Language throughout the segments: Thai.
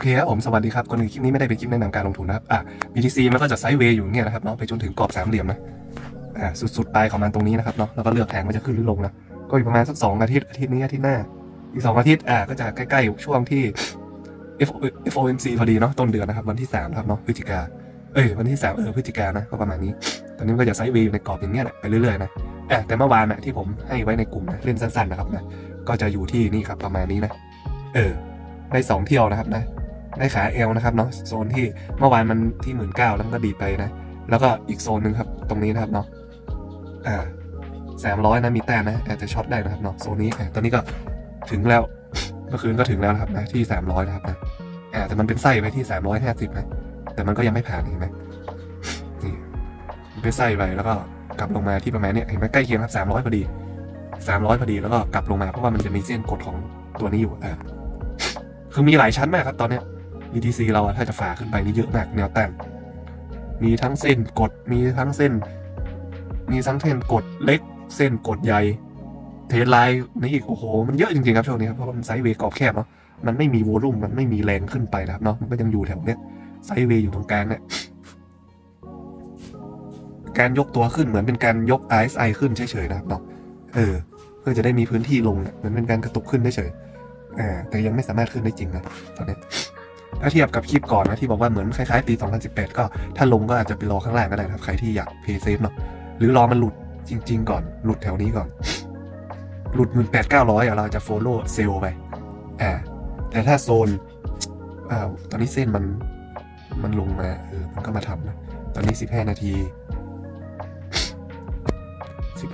เคครับผมสวัสดีครับก่อนอื่นคลิปนี้ไม่ได้เป็นคลิปแนะนำการลงทุนนะครับอะ BTC มันก็จะไซด์เวย์อยู่เงี้ยนะครับเนาะไปจนถึงกรอบสามเหลี่ยมนะอ่าสุดๆปลายของมันตรงนี้นะครับเนาะแล้วก็เลือกแทงว่าจะขึ้นหรือลงนะก็อีกประมาณสักสองอาทิตย์อาทิตย์นี้อาทิตย์หน้า อีกสองอาทิตย์อ่าก็จะใกล้ๆช่วงที่ FOMC พอดีเนาะต้นเดือนนะครับวันที่สามนะครับเนาะพฤศจิกาเอ้ยวันที่สามเออพฤศจิกานะก็ประมาณนี้ ตอนนี้มันก็จะไซด์เวย์อยู่ในกรอบอย่างเงี้ยแหละไปเรื่อยๆนะอะแต่เมื่อวานนะที่ผมให้ไว้ในกลุ่มนะเล่นสั้นๆนะครับนะก็จะอยู่ที่นี่ครับประมาณนี้นะเออได้สองเที่ยวนะครับนะ ได้ขาเอลนะครับเนาะโซนที่เมื่อวานมันที่หมื่นเก้าแล้วมันก็ดีไปนะ แล้วก็อีกโซนหนึ่งครับตรงนี้นะครับเนาะอ่าสามร้อยนะมีแต้มนะอาจจะช็อตได้นะครับเนาะโซนนี้อ่ตอนนี้ก็ถึงแล้วเมื่อคืนก็ถึงแล้วนะครับนะที่สามร้อยนะครับนะอ่าแต่มันเป็นไส้ไปที่สามร้อยห้าสิบนะแต่มันก็ยังไม่ผ่านเห็นไหมนี่มันเป็นไส้ไปแล้วก็กลับลงมาที่ประมาณเนี้ยเห็นไหมใกล้เคียงครับสามร้อยพอดีสามร้อยพอดีแล้วก็กลับลงมาเพราะว่ามันจะมีเส้นกดของตัวนี้อยู่อ่าคือมีหลายชั้นมากครับตอนเนี้ย BTC เราถ้าจะฝ่าขึ้นไปนี่เยอะมากแนวต้านมีทั้งเส้นกดมีทั้งเส้น มีทั้งเส้นกดเล็ก เส้นกดใหญ่ เทรนไลน์นี่อีกโอ้โห มันเยอะจริงๆครับช่วงนี้ครับเพราะมันไซด์เวย์กรอบแคบเนาะมันไม่มีโวลุ่มมันไม่มีแรงขึ้นไปนะครับเนาะมันก็ยังอยู่แถวเนี้ยไซด์เวย์อยู่ตรงกลางเนี่ยการยกตัวขึ้นเหมือนเป็นการยก RSI ขึ้นเฉยๆนะครับเนาะเออ เพื่อจะได้มีพื้นที่ลงเนี่ยเหมือนเป็นการกระตุกขึ้นเฉยๆอ่าแต่ยังไม่สามารถขึ้นได้จริงนะตอนนี้ ถ้าเทียบกับคลิปก่อนนะที่บอกว่าเหมือนคล้ายๆปี 2018 ก็ถ้าลงก็อาจจะไปรอข้างล่างก็ได้นะครับใครที่อยากเพย์เซฟเนาะหรือรอมันหลุดจริง ๆ ก่อนหลุดแถวนี้ก่อน หลุดหมื่นแปดเก้าร้อยเราจะโฟลโล่เซลไปอ่าแต่ถ้าโซนอ่าตอนนี้เส้นมันมันลงมาเออมันก็มาทำนะตอนนี้ 15 นาที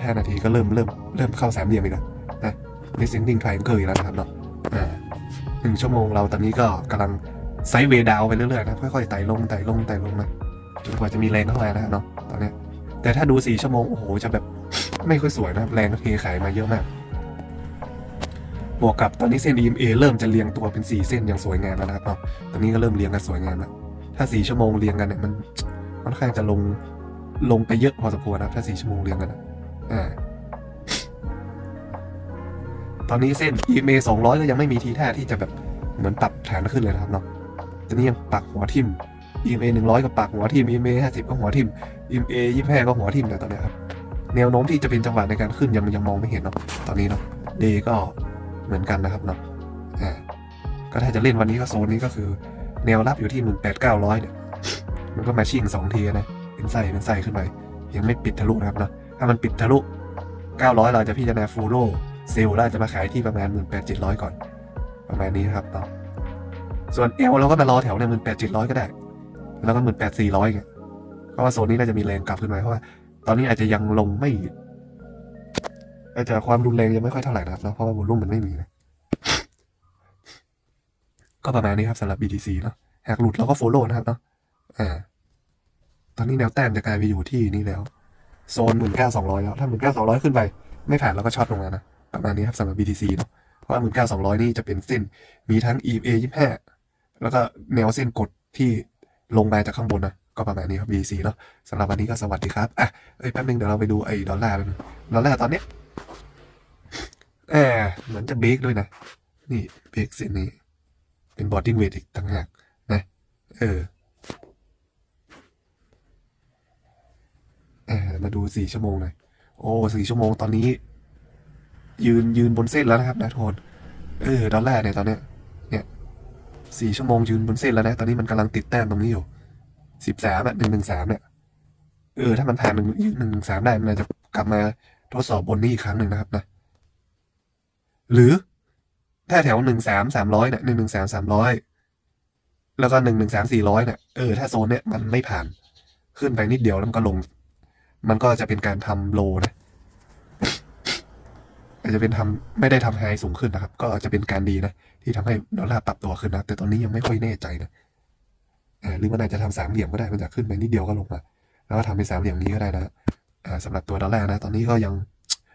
15 นาทีก็เริ่มเริ่มเริ่มเข้าสามเหลี่ยมอีกแล้วนะ descending triangle อีกแล้วนะครับเนาะอ่าหนึ่งชั่วโมงเราตอนนี้ก็กำลัง ไซด์เวดาวไปเรื่อยๆนะค่อยๆไต่ลงไต่ลงไต่ลงนะจนกว่าจะมีแรงเข้ามานะครับเนาะตอนนี้แต่ถ้าดูสี่ชั่วโมงโอ้โหจะแบบไม่ค่อยสวยนะแรงเทขายมาเยอะมากบวกกับตอนนี้เส้น EMA เริ่มจะเรียงตัวเป็นสี่เส้นอย่างสวยงามแล้วนะครับเนาะตอนนี้ก็เริ่มเรียงกันสวยงามแล้วถ้าสี่ชั่วโมงเรียงกันเนี่ยมันค่อนข้างจะลงลงไปเยอะพอสมควรนะถ้าสี่ชั่วโมงเรียงกันอ่าตอนนี้เส้น EMA 200 ก็ยังไม่มีทีท่าที่จะแบบเหมือนปรับฐานขึ้นเลยนะครับเนาะ อนนี้ยังปักหัวทิ่ม EMA 100ก็ปักหัวทิ่ม EMA 50ก็หัวทิ่ม EMA 25ก็หัวทิ่มแต่ตอนนี้ครับแนวโน้มที่จะเป็นจังหวะในการขึ้นยังยังมองไม่เห็นเนาะตอนนี้เนาะเดก็เหมือนกันนะครับเนาะอ่าก็ถ้าจะเล่นวันนี้ก็โซนนี้ก็คือ แนวรับอยู่ที่18,900เนี่ยมันก็มาชิ่งสองทีนะเป็นไส้เป็นไส้ขึ้นไปยังไม่ปิดทะลุนะครับเนาะถ้ามันปิดทะลุ900เราจะพิจารณาฟูโรเซลล์แล้วจะมาขายที่ประมาณ18,700ก่อน ประมาณนี้นะครับเนาะ ส่วนเอลเราก็มารอแถวเนี่ย18,700ก็ได้ แล้วก็18,400ไงเพราะว่าโซนนี้น่าจะมีแรงกลับขึ้นมาเพราะว่าตอนนี้อาจจะยังลงไม่อาจจะความรุนแรงยังไม่ค่อยเท่าไหร่นะครับเพราะว่าวอลุ่มมันไม่มีนะก็ประมาณนี้ครับสำหรับ BTC เนาะหากหลุดเราก็โฟโล่นะครับเนาะอ่าตอนนี้แนวแต้มจะกลายไปอยู่ที่นี่แล้ว โซน19,200แล้ว ถ้า19,200ขึ้นไป ไม่ผ่านเราก็ช็อตลงมานะ ประมาณนี้ครับสำหรับ BTC เนาะเพราะว่า19,200นี่จะเป็นเส้น มีทั้ง EMA 25 แล้วก็แนวเส้นกดที่ลงมาจากข้างบนนะก็ประมาณนี้ครับ BC เนาะสำหรับวันนี้ก็สวัสดีครับอะเอ้ยแป๊บนึงเดี๋ยวเราไปดูไอ้ดอลลาร์ดอลลาร์ตอนเนี้ยแหมเหมือนจะเบรกด้วยนะ นี่เบรกเส้นนี้ เป็นบอดดิ้งเวทอีกต่างหากนะเออเออมาดูสี่ชั่วโมงหน่อยโอ้สี่ชั่วโมงตอนนี้ ยืนยืนบนเส้นแล้วนะครับนะทุกคนเออดอลลาร์เนี่ยตอนเนี้ยเนี่ย สี่ชั่วโมงยืนบนเส้นแล้วนะ ตอนนี้มันกำลังติดแต้มตรงนี้อยู่สิบสามอะหนึ่งหนึ่งสามเนี่ยเออถ้ามันผ่านหนึ่งหนึ่งหนึ่งสามได้มันอาจจะกลับมาทดสอบบนนี้อีกครั้งหนึ่งนะครับนะ หรือถ้าแถวหนึ่งสามสามร้อยเนี่ยหนึ่งหนึ่งสามสามร้อยแล้วก็หนึ่งหนึ่งสามสี่ร้อยเนี่ยเออถ้าโซนเนี่ยมันไม่ผ่านขึ้นไปนิดเดียวแล้วมันก็ลง มันก็จะเป็นการทำโลนะ อาจจะเป็นทำไม่ได้ทำไฮสูงขึ้นนะครับ ก็อาจจะเป็นการดีนะ ที่ทำให้ดอลลาร์ปรับตัวขึ้นนะ แต่ตอนนี้ยังไม่ค่อยแน่ใจนะหรือมันอาจจะทำสามเหลี่ยมก็ได้มันจะขึ้นไปนิดเดียวก็ลงมาแล้วก็ทำเป็นสามเหลี่ยมนี้ก็ได้นะอ่าสำหรับตัวดอลลาร์นะ ตอนนี้ก็ยัง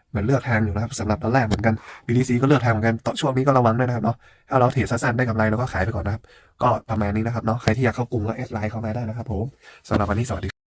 เหมือนเลือกทางอยู่นะครับสำหรับดอลลาร์เหมือนกัน BTC ก็เลือกทางเหมือนกันต่อช่วงนี้ก็ระวังด้วยนะครับเนาะถ้าเราเทรดสั้นๆได้กำไรเราก็ขายไปก่อนนะครับ ก็ประมาณนี้นะครับเนาะใครที่อยากเข้ากลุ่มก็แอดไลน์เข้ามาได้นะครับผมสำหรับวันนี้สวัสดี